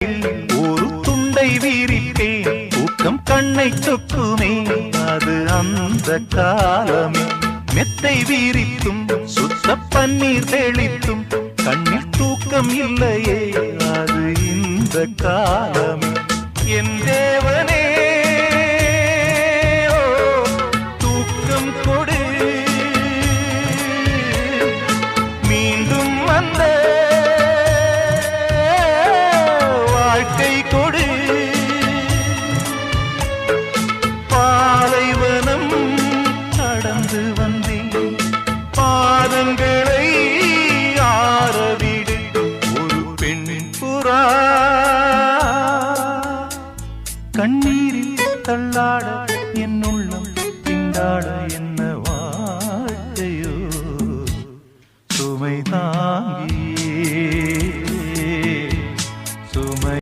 ஒரு துண்டை வீரிப்பேன். ஊக்கம் கண்ணை சொக்குமே அது அந்த காலமே. மெத்தை வீரித்தும் சுத்த பன்னீர் தெளித்தும் கண்ணில் தூக்கம் இல்லையே. அது இந்த காலமே. என் தேவனே தூக்கம் கொடு. மீண்டும் வந்த கண்ணே பாதங்களை ஆரவிடு. ஒரு பெண்ணின் புறா. கண்ணீரில் தள்ளாட என் உள்ளம் திண்டாட என்ன வாழ்க்கையோ சுமை தாங்கி